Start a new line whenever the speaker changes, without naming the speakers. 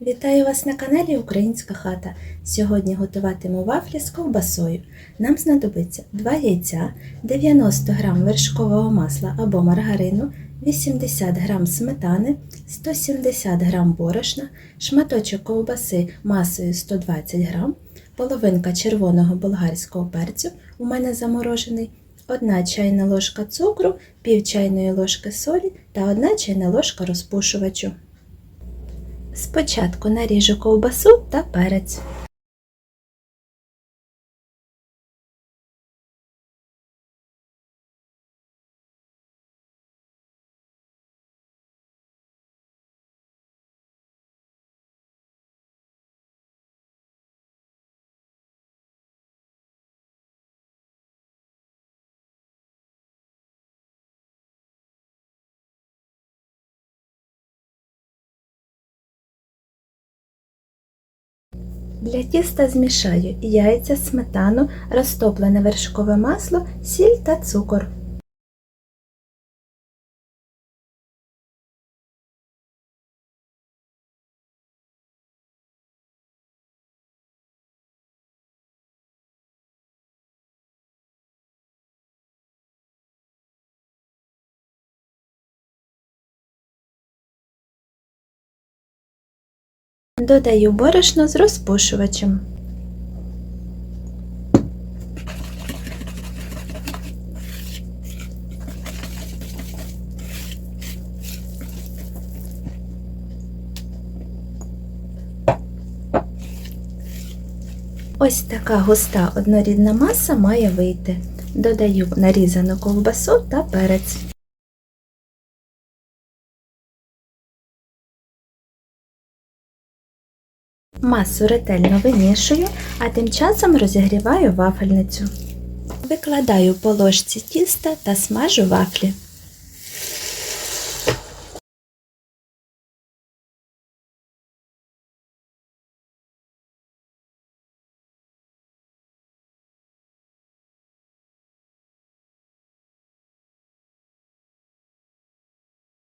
Вітаю вас на каналі Українська хата. Сьогодні готуватиму вафлі з ковбасою. Нам знадобиться 2 яйця, 90 г вершкового масла або маргарину, 80 г сметани, 170 г борошна, шматочок ковбаси масою 120 г, половинка червоного болгарського перцю, у мене заморожений, 1 чайна ложка цукру, пів чайної ложки солі та 1 чайна ложка розпушувачу. Спочатку наріжу ковбасу та перець. Для тіста змішаю яйця, сметану, розтоплене вершкове масло, сіль та цукор. Додаю борошно з розпушувачем. Ось така густа однорідна маса має вийти. Додаю нарізану ковбасу та перець. Масу ретельно вимішую, а тим часом розігріваю вафельницю. Викладаю по ложці тіста та смажу вафлі.